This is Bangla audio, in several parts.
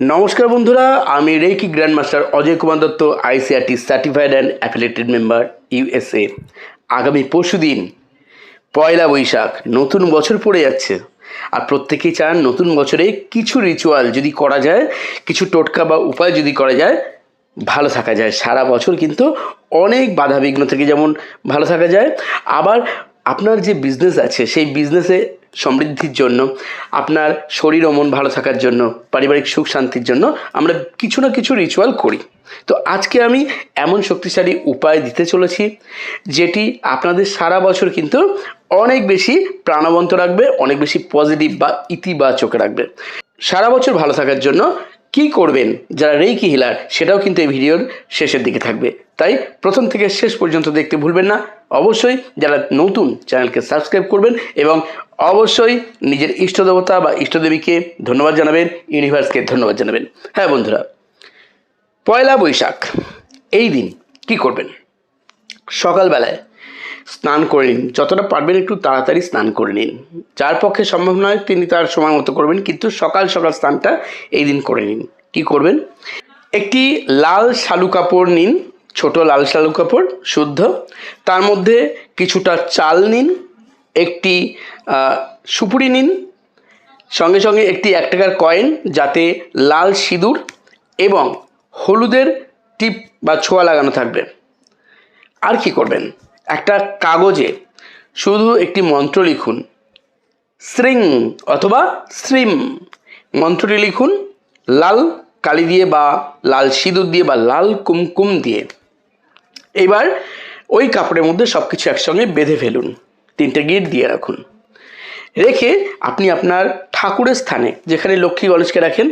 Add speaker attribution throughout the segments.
Speaker 1: নমস্কার বন্ধুরা, আমি reiki grand master Ajay Kumar Dutta, ICRT certified and affiliated member, USA. আগামী পরশু দিন, পয়লা বৈশাখ, নতুন বছর পড়ে যাচ্ছে। আর প্রত্যেকেই চান নতুন বছরে কিছু রিচুয়াল যদি করা যায়, কিছু টোটকা বা উপায় যদি করা যায়, ভালো থাকা যায়। সারা বছর কিন্তু অনেক বাধা বিঘ্ন থেকে যেমন ভালো থাকা যায়, আবার আপনার যে বিজনেস আছে, সেই বিজনেসে সমৃদ্ধির জন্য, আপনার শরীর ও মন ভালো থাকার জন্য, পারিবারিক সুখ শান্তির জন্য আমরা কিছু না কিছু রিচুয়াল করি। তো আজকে আমি এমন শক্তিশালী উপায় দিতে চলেছি, যেটি আপনাদের সারা বছর কিন্তু অনেক বেশি প্রাণবন্ত রাখবে, অনেক বেশি পজিটিভ বা ইতিবাচক রাখবে। সারা বছর ভালো থাকার জন্য কি করবেন? যারা রেইকি হিলার, সেটাও কিন্তু এই ভিডিওর শেষের দিকে থাকবে। তাই প্রথম থেকে শেষ পর্যন্ত দেখতে ভুলবেন না। অবশ্যই যারা নতুন চ্যানেলকে সাবস্ক্রাইব করবেন এবং অবশ্যই নিজের ইষ্টদেবতা বা ইষ্টদেবীকে ধন্যবাদ জানাবেন, ইউনিভার্সকে ধন্যবাদ জানাবেন। হ্যাঁ বন্ধুরা, পয়লা বৈশাখ, এই দিন কি করবেন? সকালবেলায় স্নান করে নিন। যতটা পারবেন একটু তাড়াতাড়ি স্নান করে নিন। যার পক্ষে সম্ভব নয়, তিনি তার সময় মতো করবেন, কিন্তু সকাল সকাল স্নানটা এই দিন করে নিন। কি করবেন? একটি লাল শালু কাপড় নিন, ছোট লাল শালু কাপড়, শুদ্ধ। তার মধ্যে কিছুটা চাল নিন, একটি সুপুরি নিন, সঙ্গে সঙ্গে একটি এক টাকার কয়েন যাতে লাল সিঁদুর এবং হলুদের টিপ বা ছোঁয়া লাগানো থাকবে। আর কি করবেন? একটা কাগজে শুধু একটি মন্ত্র লিখুন। শ্রিং অথবা শ্রিম মন্ত্রটি লিখুন, লাল কালি দিয়ে বা লাল সিঁদুর দিয়ে বা লাল কুমকুম দিয়ে। এবার ওই কাপড়ের মধ্যে সব কিছু একসঙ্গে বেঁধে ফেলুন। তিনটে গিট দিয়ে রাখুন। রেখে আপনি আপনার ঠাকুরের স্থানে, যেখানে লক্ষ্মী গণেশকে রাখেন,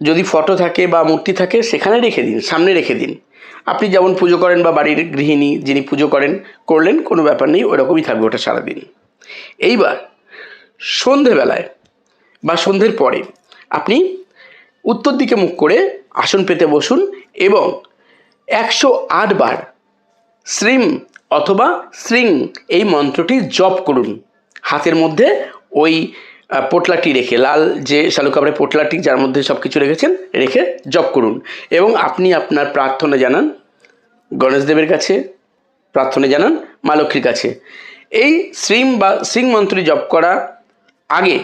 Speaker 1: যদি ফটো থাকে বা মূর্তি থাকে, সেখানে রেখে দিন, সামনে রেখে দিন। আপনি যেমন পুজো করেন বা বাড়ির গৃহিণী যিনি পুজো করেন, করলেন, কোনো ব্যাপার নেই, ওরকমই থাকবে ওটা সারাদিন। এইবার সন্ধেবেলায় বা সন্ধ্যের পরে আপনি উত্তর দিকে মুখ করে আসন পেতে বসুন এবং একশো আট বার শ্রীম অথবা শ্রীং এই মন্ত্রটি জপ করুন। হাতের মধ্যে ওই পোটলাটি রেখে, লাল যে শালু কাপড়ের পোটলাটি যার মধ্যে সব কিছু রেখেছেন, রেখে জপ করুন। এবং আপনি আপনার প্রার্থনা জানান গণেশদেবের কাছে, প্রার্থনা জানান মা লক্ষ্মীর কাছে। এই শ্রীম বা শ্রিং মন্ত্রটি জপ করা আগে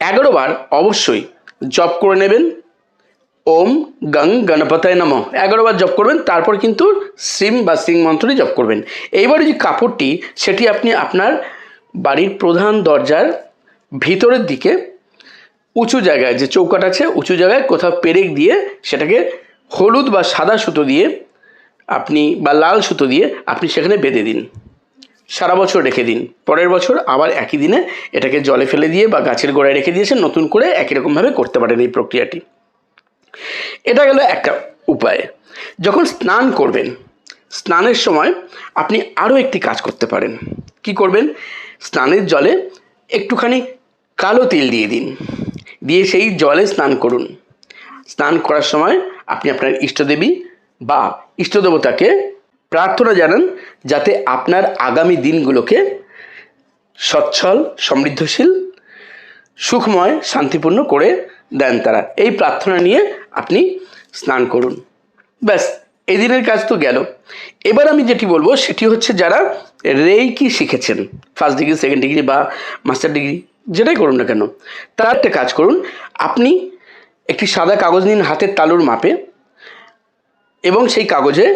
Speaker 1: এগারো বার অবশ্যই জপ করে নেবেন। ওম গং গণপতায় নম। এগারো বার জপ করবেন, তারপর কিন্তু সিম বা সিং মন্ত্রটি জপ করবেন। এইবারে যে কাপড়টি, সেটি আপনি আপনার বাড়ির প্রধান দরজার ভিতরের দিকে উঁচু জায়গায়, যে চৌকাট আছে, উঁচু জায়গায় কোথাও পেরেক দিয়ে সেটাকে হলুদ বা সাদা সুতো দিয়ে আপনি বা লাল সুতো দিয়ে আপনি সেখানে বেঁধে দিন। সারা বছর রেখে দিন। পরের বছর আবার একই দিনে এটাকে জলে ফেলে দিয়ে বা গাছের গোড়ায় রেখে দিয়েছেন নতুন করে একই রকমভাবে করতে পারেন এই প্রক্রিয়াটি। এটা গেল একটা উপায়। যখন স্নান করবেন, স্নানের সময় আপনি আরও একটি কাজ করতে পারেন। কি করবেন? স্নানের জলে একটুখানি কালো তিল দিয়ে দিন। দিয়ে সেই জলে স্নান করুন। স্নান করার সময় আপনি আপনার ইষ্টদেবী বা ইষ্টদেবতাকে প্রার্থনা জানান যাতে আপনার আগামী দিনগুলোকে সচ্ছল, সমৃদ্ধশীল, সুখময়, শান্তিপূর্ণ করে দেন তারা। এই প্রার্থনা নিয়ে আপনি স্নান করুন। ব্যাস এই দিনের কাজ তো গেল। এবার আমি যেটি বলব, সেটি হচ্ছে যারা রেইকি শিখেছেন ফার্স্ট ডিগ্রি সেকেন্ড ডিগ্রি বা মাস্টার ডিগ্রি যেটাই করুন না কেন, তার একটা কাজ করুন, আপনি একটি সাদা কাগজ নিন হাতের তালুর মাপে এবং সেই কাগজে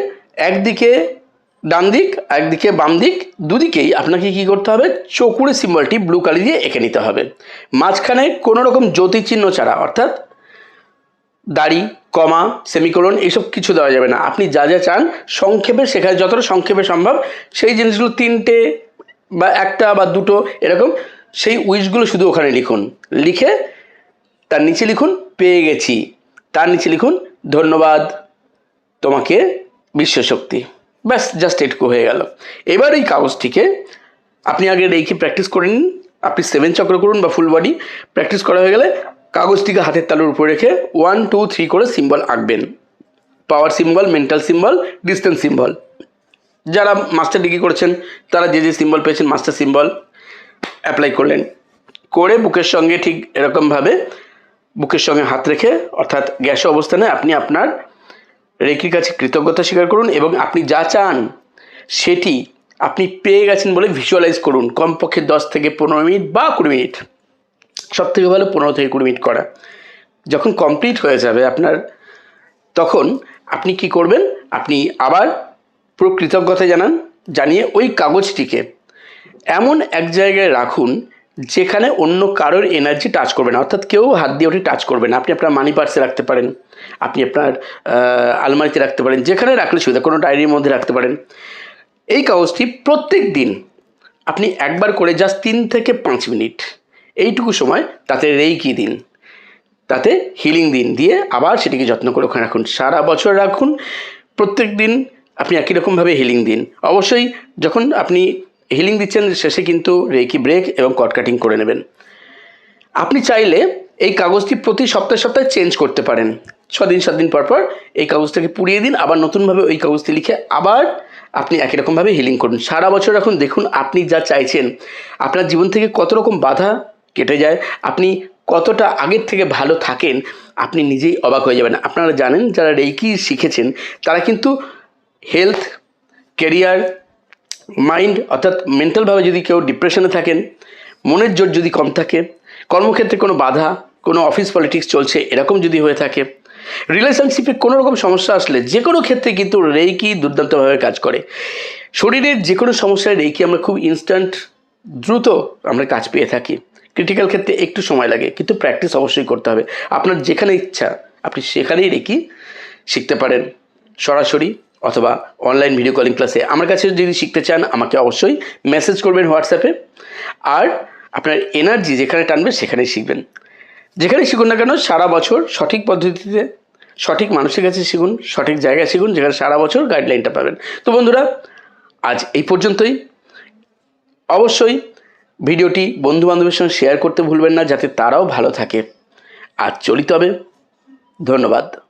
Speaker 1: একদিকে ডান দিক, একদিকে বাম দিক, দুদিকেই আপনাকে কি করতে হবে? চকুরে সিম্বলটি ব্লু কালি দিয়ে এঁকে নিতে হবে। মাঝখানে কোনো রকম জ্যোতি চিহ্ন ছাড়া, অর্থাৎ দাড়ি, কমা সেমিকোলন এইসব কিছু দেওয়া যাবে না। আপনি যা যা চান, সংক্ষেপে সেখানে যতটা সংক্ষেপে সম্ভব, সেই জিনিসগুলো তিনটে বা একটা বা দুটো এরকম, সেই উইশগুলো শুধু ওখানে লিখুন। লিখে তার নিচে লিখুন, পেয়ে গেছি। তার নিচে লিখুন, ধন্যবাদ। তোমাকে বিশ্বশক্তি। ব্যাস জাস্ট এটুকু হয়ে গেল। এবার এই কাগজটিকে আপনি আগে রেখে প্র্যাকটিস করে নিন। আপনি সেভেন চক্র করুন বা ফুল বডি প্র্যাকটিস করা হয়ে গেলে কাগজটিকে হাতের তালুর উপরে রেখে ওয়ান টু থ্রি করে সিম্বল আঁকবেন। Power symbol mental symbol distance symbol যারা মাস্টার ডিগ্রি করেছেন, তারা যে যে সিম্বল পেয়েছেন মাস্টার সিম্বল অ্যাপ্লাই করলেন। করে বুকের সঙ্গে ঠিক এরকমভাবে, বুকের সঙ্গে হাত রেখে, অর্থাৎ গ্যাস অবস্থানে আপনি আপনার রেকির কাছে কৃতজ্ঞতা স্বীকার করুন এবং আপনি যা চান, সেটি আপনি পেয়ে গেছেন বলে ভিজুয়ালাইজ করুন। কমপক্ষে দশ থেকে পনেরো মিনিট বা কুড়ি মিনিট। সব থেকে ভালো পনেরো থেকে কুড়ি মিনিট করা। যখন কমপ্লিট হয়ে যাবে আপনার, তখন আপনি কি করবেন? আপনি আবার পুরো কৃতজ্ঞতা জানান, জানিয়ে ওই কাগজটিকে এমন এক জায়গায় রাখুন যেখানে অন্য কারোর এনার্জি টাচ করবে না। অর্থাৎ কেউ হাত দিয়ে ওটি টাচ করবে না। আপনি আপনার মানি পার্সে রাখতে পারেন। আপনি আপনার আলমারিতে রাখতে পারেন। যেখানে রাখলে সুবিধা, কোনো ডায়েরির মধ্যে রাখতে পারেন। এই কাগজটি প্রত্যেক দিন আপনি একবার করে জাস্ট তিন থেকে পাঁচ মিনিট এইটুকু সময় তাতে রেইকি দিন। তাতে হিলিং দিন। দিয়ে আবার সেটিকে যত্ন করে ওখানে রাখুন। সারা বছর রাখুন। প্রত্যেক দিন আপনি একই রকমভাবে হিলিং দিন। অবশ্যই যখন আপনি হিলিং দিচ্ছেন, শেষে কিন্তু রেকি ব্রেক এবং কট কাটিং করে নেবেন। আপনি চাইলে এই কাগজটি প্রতি সপ্তাহে সপ্তাহে চেঞ্জ করতে পারেন। ছদিন সাত দিন পর পর এই কাগজটাকে পুড়িয়ে দিন, আবার নতুনভাবে ওই কাগজটি লিখে আবার আপনি একই রকমভাবে হিলিং করুন। সারা বছর এখন দেখুন, আপনি যা চাইছেন, আপনার জীবন থেকে কত রকম বাধা কেটে যায়, আপনি কতটা আগের থেকে ভালো থাকেন, আপনি নিজেই অবাক হয়ে যাবেন। আপনারা জানেন, যারা রেইকি শিখেছেন, তারা কিন্তু হেলথ কেরিয়ার মাইন্ড অর্থাৎ মেন্টালভাবে যদি কেউ ডিপ্রেশনে থাকেন, মনের জোর যদি কম থাকে, কর্মক্ষেত্রে কোনো বাধা, কোনো অফিস পলিটিক্স চলছে, এরকম যদি হয়ে থাকে রিলেশনশিপে কোনো রকম সমস্যা আসলে যে কোনো ক্ষেত্রে কিন্তু রেইকি দুর্দান্তভাবে কাজ করে। শরীরের যে কোনো সমস্যায় রেইকি আমরা খুব ইনস্ট্যান্ট দ্রুত আমরা কাজ পেয়ে থাকি। ক্রিটিক্যাল ক্ষেত্রে একটু সময় লাগে, কিন্তু প্র্যাকটিস অবশ্যই করতে হবে। আপনার যেখানে ইচ্ছা, আপনি সেখানেই রেকি শিখতে পারেন। সরাসরি অথবা অনলাইন ভিডিও কলিং ক্লাসে আমার কাছে যদি শিখতে চান, আমাকে অবশ্যই মেসেজ করবেন হোয়াটসঅ্যাপে আর আপনার এনার্জি যেখানে টানবে সেখানেই শিখবেন। যেখানে শিখুন না কেন, সারা বছর সঠিক পদ্ধতিতে, সঠিক মানুষের কাছে শিখুন, সঠিক জায়গায় শিখুন, যেখানে সারা বছর গাইডলাইনটা পাবেন। তো বন্ধুরা, আজ এই পর্যন্তই। অবশ্যই ভিডিওটি বন্ধু বান্ধবের সঙ্গে শেয়ার করতে ভুলবেন না, যাতে তারাও ভালো থাকে। আর চলিত হবে ধন্যবাদ।